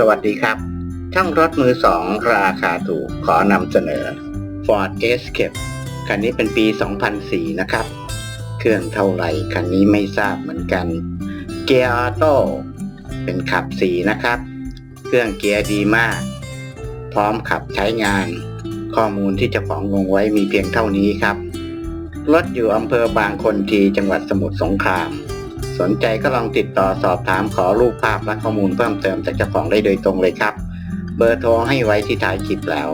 สวัสดีครับ ช่างรถมือสองราคาถูกขอนำเสนอ Ford Escape คันนี้เป็นปี 2004 นะครับ เครื่องเท่าไหร่คันนี้ไม่ทราบเหมือนกัน เกียร์ออโต้เป็นขับ4นะครับ เครื่องเกียร์ดีมาก พร้อมขับใช้งาน ข้อมูลที่เจ้าของลงไว้มีเพียงเท่านี้ครับ รถอยู่อำเภอบางคนทีจังหวัดสมุทรสงคราม สนใจก็ลองติดต่อสอบถามขอรูปภาพและข้อมูลเพิ่มเติมจากเจ้าของได้โดยตรงเลยครับ เบอร์โทรให้ไว้ที่ท้ายคลิปแล้ว